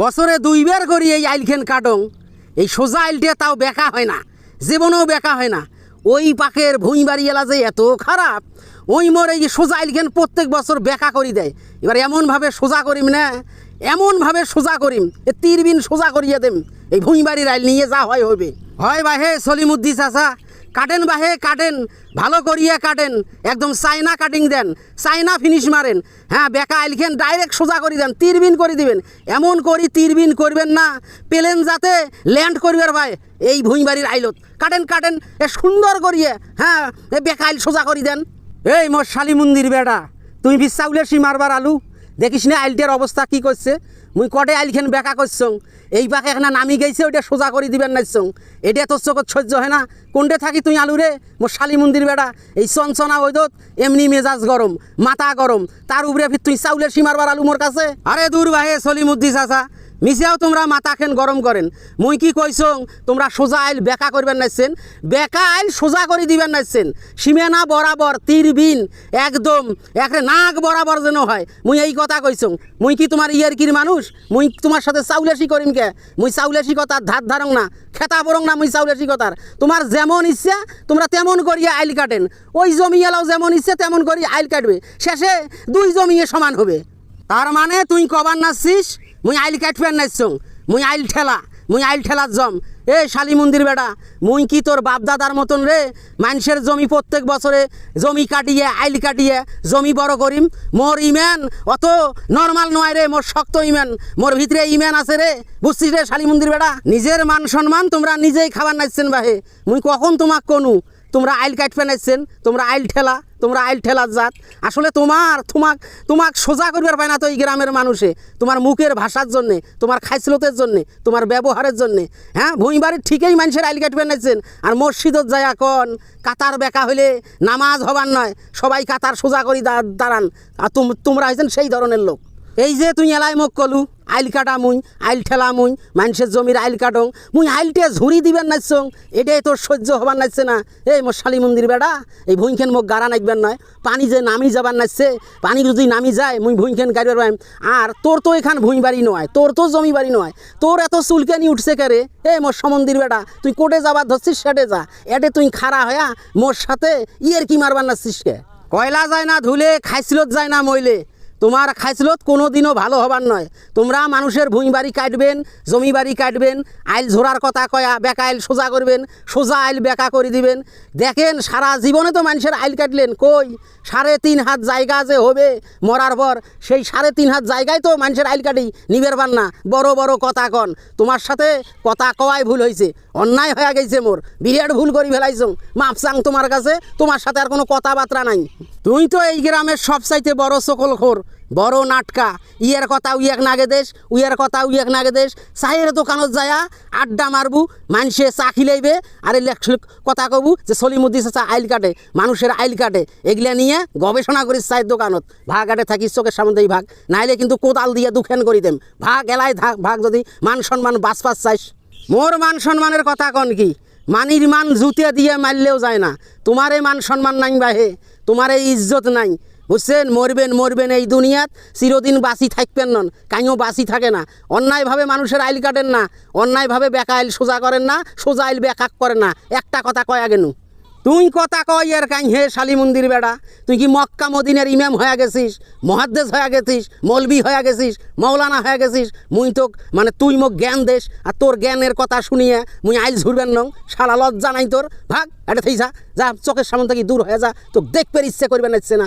বছরে দুইবার করি এই আইলখেন কাটং। এই সোজা আইলটে তাও বেকা হয় না, জীবনেও বেকা হয় না। ওই পাকের ভুঁই বাড়ি এলা যে এত খারাপ, ওই মোর এই সোজা আইলখেন প্রত্যেক বছর বেকা করি দেয়। এবার এমনভাবে সোজা করিম না, এমনভাবে সোজা করিম, এ তীরবিন সোজা করিয়ে দেম। এই ভুঁই বাড়ির আইল নিয়ে যা হয় হবে হয় বা হে সলিমুদ্দি চাচা। কাটেন বাহে কাটেন, ভালো করিয়ে কাটেন, একদম চাইনা কাটিং দেন, চাইনা ফিনিশ মারেন। হ্যাঁ বেকা আইলখেন ডাইরেক্ট সোজা করে দেন, তীরবিন করে দিবেন। এমন করি তীরবিন করবেন না, পেলেন যাতে ল্যান্ড করবার ভাই, এই ভুঁইবাড়ির আইলত। কাটেন কাটেন, এ সুন্দর করিয়ে হ্যাঁ এ বেকা আইল সোজা করে দেন। এই মোর শালি মন্দির বেটা তুই বিশ্বাউলের সি মারবার আলু, দেখিস না আইলটার অবস্থা কি করছে? মুই কটে আইলখেন বেকা করছং। এই পাকে এখানে নামি গেছে, ওইটা সোজা করে দিবেন নাইছং এটা তোর চোখত সহ্য হয় না। কোনটে থাকি তুই আলু রে? মোর শালি মন্দির বেড়া। এই চঞ্চনা ওইদত এমনি মেজাজ গরম, মাথা গরম। তার উপরে তুই চাউলের সীমার বার আলু মোর কাছে। আরে দূর বাহে সলিমুদ্দি চাচা। মিশিয়াও তোমরা মাথাখান গরম করেন। মুই কি কইছং তোমরা সোজা আইল বেকা করবেন নাইছেন বেকা আইল সোজা করে দিবেন নাইছেন সীমানা বরাবর তীর বিন, একদম, একরে নাক বরাবর যেন হয়। মুই এই কথা কইছং মুই কি তোমার ইয়ার কির মানুষ? মুই তোমার সাথে চাউলেসি করিম কে? মুই চাউলেসি কথার ধার ধারং না, খেতা বরং না মুই চাউলেসি কথার। তোমার যেমন ইচ্ছা, তোমরা তেমন করিয়া আইল কাটেন। ওই জমি এলাও যেমন ইচ্ছে, তেমন করি আইল কাটবে। শেষে দুই জমিয়ে সমান হবে। তার মানে তুই কবার নাচছিস? মুই আইল কাটফেন নাচছং মুই আইল ঠেলা, মুই আইল ঠেলার জম। এ শালি মন্দির বেড়া মুই কি তোর বাপ দাদার মতন রে? মানুষের জমি প্রত্যেক বছরে জমি কাটিয়ে, আইল কাটিয়ে, জমি বড় করিম। মোর ইমান অত নর্মাল নয় রে, মোর শক্ত ইমান। মোর ভিতরে ইমান আছে রে। বুঝছিস রে শালি মন্দির বেড়া নিজের মান সম্মান তোমরা নিজেই খাবার নাচছেন বাহে। মুই কখন তোমাক কনু? তোমরা আইল কাট ফেনাইছেন, তোমরা আইল ঠেলা, তোমরা আইল ঠেলার জাত। আসলে তোমার, তোমাক তোমাক সোজা করবার পায় না তো এই গ্রামের মানুষে। তোমার মুখের ভাষার জন্যে, তোমার খাইসলতের জন্যে, তোমার ব্যবহারের জন্যে। হ্যাঁ বাড়ির ঠিকই মানুষের আইল কাট ফেনাইছেন। আর মসজিদত যায় এখন কাতার বেকা হইলে নামাজ হবার নয়। সবাই কাতার সোজা করি দাঁড়ান। আর তোম- তোমরা হয়েছেন সেই ধরনের লোক। এই যে তুই এলাই মোক কলু, আইল কাটা মুই, আইল ঠেলা মুই, মানুষের জমির আইল কাটং, মুই আইলটে ঝুরি দিবেন নাচছং এটাই তোর সহ্য হবার নাচছে না। এই মোর শালি মন্দির বেড়া এই ভুঁইখান মোক গাড়া নাচবেন নয়, পানি যে নামি যাবার নাচছে পানি যদি নামি যায়, মুই ভুঁইখান গাড়িবার পাইম আর তোর তো এখান ভুঁই বাড়ি নয়, তোর তো জমি বাড়ি নয়, তোর এত চুলকানি উঠছে কারে? এ মোর সমন্দির বেটা, তুই কোটে যাবার ধরছিস, সেটে যা। এটে তুই খাড়া হয়া মোর সাথে ইয়ের কি মারবার নাচছিস কে? কয়লা যায় না, ধুলে খাইছিলত যায় না মইলে। তোমার খাইছিলত কোনো দিনও ভালো হবার নয়। তোমরা মানুষের ভুঁই বাড়ি কাটবেন জমি বাড়ি কাটবেন, আইল ঝোরার কথা কয়া, বেকা আইল সোজা করবেন, সোজা আইল বেকা করে দিবেন। দেখেন, সারা জীবনে তো মানুষের আইল কাটলেন কই? সাড়ে তিন হাত জায়গা যে হবে মরার পর, সেই সাড়ে তিন হাত জায়গায় তো মানুষের আইল কাটি নিবের পান না বড় বড় কথা কন, তোমার সাথে কথা কওয়াই ভুল হয়েছে অন্যায় হয়ে গেছে মোর, বিরাট ভুল করি ফেলাইছ। মাপসাং তোমার কাছে, তোমার সাথে আর কোনো কথাবার্তা নাই। তুই তো এই গ্রামের সবচাইতে বড় সকল খোর বড় নাটকা ইয়ের কথা উইয়াক নাগে দেশ, উইয়ের কথা উইয়াক নাগে দেশ। চায়ের দোকানত যায়া আড্ডা মারবু মানুষে চা খিলাইবে, আর কথা কবু যে সলিমুদ্দি চাচা আইল কাটে, মানুষের আইল কাটে। এগুলা নিয়ে গবেষণা করিস চায়ের দোকানত। ভাগ আটে থাকিস চোখের সামনে ভাগ, নাইলে কিন্তু কোদাল দিয়ে দুখেন করি দেম। ভাগ এলাই ভাগ যদি মান সম্মান বাস পাস চাইস। মোর মান সম্মানের কথা কন কি? মানির মান জুতে দিয়ে মারলেও যায় না। তোমার এই মান সম্মান নাই বাহে তোমার এই ইজ্জত নাই। বুঝছেন মরবেন মরবেন এই দুনিয়াত, চিরদিন বাসি থাকবেন নন। কাইও বাসি থাকে না। অন্যায়ভাবে মানুষের আইল কাটেন না। অন্যায়ভাবে বেকা আইল সোজা করেন না, সোজা আইল বেকাক করে না। একটা কথা কয়া গেনু। তুই কথা কই এর কাই হে শালী মন্দির বেড়া, তুই কি মক্কা মদিনের ইমাম হয়ে গেছিস? মহাদ্দেশ হয়ে গেছিস? মৌলবি হয়ে গেছিস? মৌলানা হয়ে গেছিস? মুই তো মানে তুই মোক জ্ঞান দেশ আর তোর জ্ঞানের কথা শুনিয়ে মুই আইল ঝুরবেন নং। শালা লজ্জা নাই তোর। ভাগ, এটা থেকে যা, চোখের সামনে থেকে দূর হয়ে যা। তোকে দেখবে ইচ্ছে করবেন ইচ্ছে না।